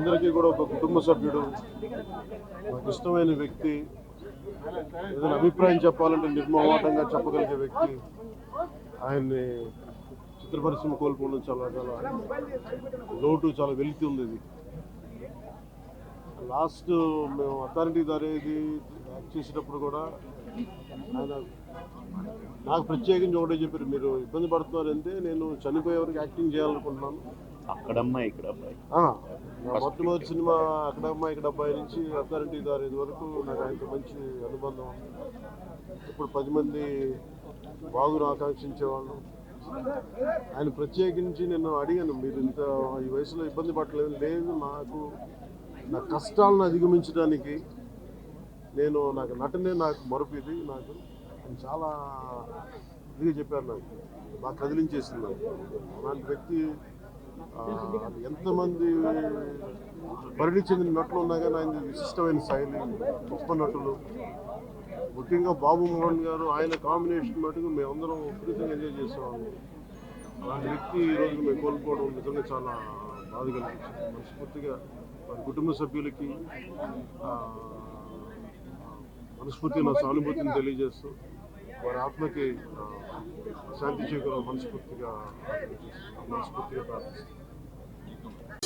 అందరికీ కూడా ఒక కుటుంబ సభ్యుడు నాకు ఇష్టమైన వ్యక్తి ఏదైనా అభిప్రాయం చెప్పాలంటే నిర్మోహమాటంగా చెప్పగలిగే వ్యక్తి. ఆయన్ని చిత్రపరిశ్రమ కోల్పోవడం చాలా చాలా లోటు చాలా వెలితి ఉంది ఇది. లాస్ట్ మేము అథారిటీ దారేది యాక్ట్ చేసేటప్పుడు కూడా ఆయన నాకు ప్రత్యేకించి ఒకటే చెప్పారు మీరు ఇబ్బంది పడుతున్నారంటే నేను చనిపోయే వరకు యాక్టింగ్ చేయాలనుకుంటున్నాను. అక్కడమ్మాయి ఇక్కడ అబ్బాయి మొట్టమొదటి సినిమా అక్కడ అమ్మాయి ఇక్కడ అబ్బాయి నుంచి అథారిటీ దారేది వరకు నాకు ఆయనతో మంచి అనుబంధం. ఇప్పుడు పది మంది బాగును ఆకాంక్షించేవాళ్ళు ఆయన ప్రత్యేకించి నేను అడిగాను మీరు ఇంత ఈ వయసులో ఇబ్బంది పడలేదు లేదు నాకు నా కష్టాలను అధిగమించడానికి నేను నాకు నటనే నాకు మరపు ఇది నాకు. చాలా ఇదిగా చెప్పారు నాకు. బాగా కదిలించేసింది నాకు. అలాంటి వ్యక్తి ఎంతమంది పరిణి చెందిన నటులు ఉన్నా కానీ ఆయన విశిష్టమైన శైలి గొప్ప నటులు. ముఖ్యంగా బాబు మోహన్ గారు ఆయన కాంబినేషన్ మటుకు మేమందరం విపరీతంగా ఎంజాయ్ చేసేవాళ్ళం. అలాంటి వ్యక్తి ఈరోజు మేము కోల్పోవడం నిజంగా చాలా బాధ కలిగించింది. మనస్ఫూర్తిగా వారి కుటుంబ సభ్యులకి మనస్ఫూర్తిగా నా సానుభూతిని తెలియజేస్తూ వారి ఆత్మకి శాంతి చేకూర మనస్ఫూర్తిగా మనస్ఫూర్తిగా ప్రార్థిస్తాను